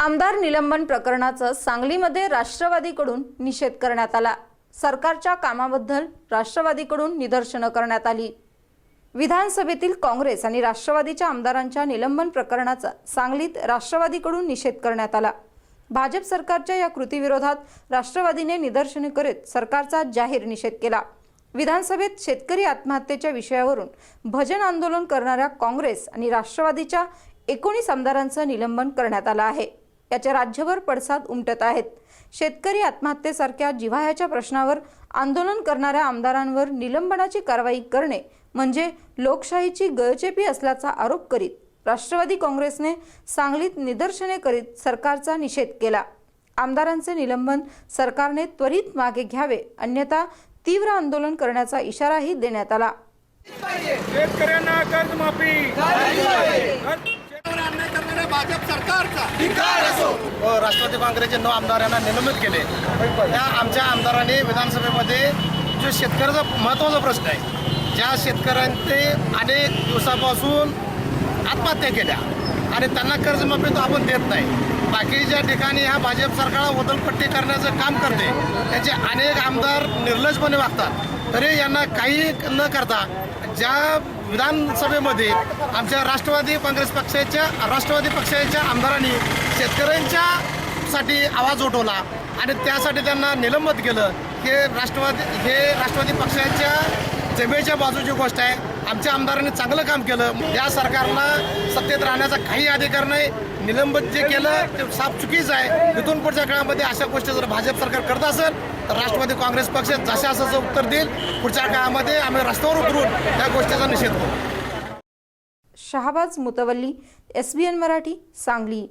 आमदार निलंबन प्रकरणाचं सांगलीमध्ये राष्ट्रवादीकडून निषेध करण्यात आला. सरकारच्या कामाबद्दल राष्ट्रवादीकडून निदर्शनं करण्यात आली. विधानसभेतील काँग्रेस आणि राष्ट्रवादीच्या आमदारांच्या निलंबन प्रकरणाचा सांगलीत राष्ट्रवादीकडून निषेध करण्यात आला. भाजप सरकारच्या या कृतीविरोधात राष्ट्रवादीने निदर्शने करीत सरकारचा जाहीर निषेध केला. विधानसभेत शेतकरी आत्महत्येच्या विषयावरून भजन आंदोलन करणाऱ्या काँग्रेस आणि राष्ट्रवादीच्या एकोणीस आमदारांचं निलंबन करण्यात आलं आहे. याचे राज्यभर पडसाद उमटत आहेत. शेतकरी आत्महत्येसारख्या जिव्हाळ्याच्या प्रश्नावर आंदोलन करणाऱ्या आमदारांवर निलंबनाची कारवाई करणे म्हणजे लोकशाहीची गळचेपी असल्याचा आरोप करीत राष्ट्रवादी काँग्रेसने सांगलीत निदर्शने करीत सरकारचा निषेध केला. आमदारांचे निलंबन सरकारने त्वरित मागे घ्यावे अन्यथा तीव्र आंदोलन करण्याचा इशाराही देण्यात आला. शेतकऱ्यांना कर्जमाफी शेतकऱ्यावर अन्याय करणाऱ्या भाजप सरकारचा व राष्ट्रवादी काँग्रेसचे नऊ आमदारांना निलंबित केले. त्या आमच्या आमदारांनी विधानसभेमध्ये जो शेतकऱ्याचा महत्त्वाचा प्रश्न आहे ज्या शेतकऱ्यांचे अनेक दिवसापासून आत्महत्या केल्या आणि त्यांना कर्जमाफी तो आपण देत नाही. बाकीच्या ठिकाणी ह्या भाजप सरकारला वदलपट्टी करण्याचं काम करते त्यांचे अनेक आमदार निर्लजपणे वागतात. तरी यांना काही न करता ज्या विधानसभेमध्ये आमच्या राष्ट्रवादी काँग्रेस पक्षाच्या राष्ट्रवादी पक्षाच्या आमदारांनी शेतकऱ्यांच्या साठी आवाज उठवला आणि त्यासाठी त्यांना निलंबित केलं. हे राष्ट्रवादी हे राष्ट्रवादी पक्षाच्या जमेच्या बाजूची गोष्ट आहे. आमच्या आमदारांनी चांगलं काम केलं. या सरकारला सत्तेत राहण्याचा काही अधिकार नाही. निलंबित जे केलं ते साफ चुकीचं आहे. इथून पुढच्या काळामध्ये अशा गोष्टी जर भाजप सरकार करत असेल तर राष्ट्रवादी काँग्रेस पक्ष जशा असं उत्तर देईल पुढच्या काळामध्ये आम्ही रस्त्यावर उतरून त्या गोष्टीचा निषेध करू. Shahbaz मुतवल्ली S B N Marathi Sangli.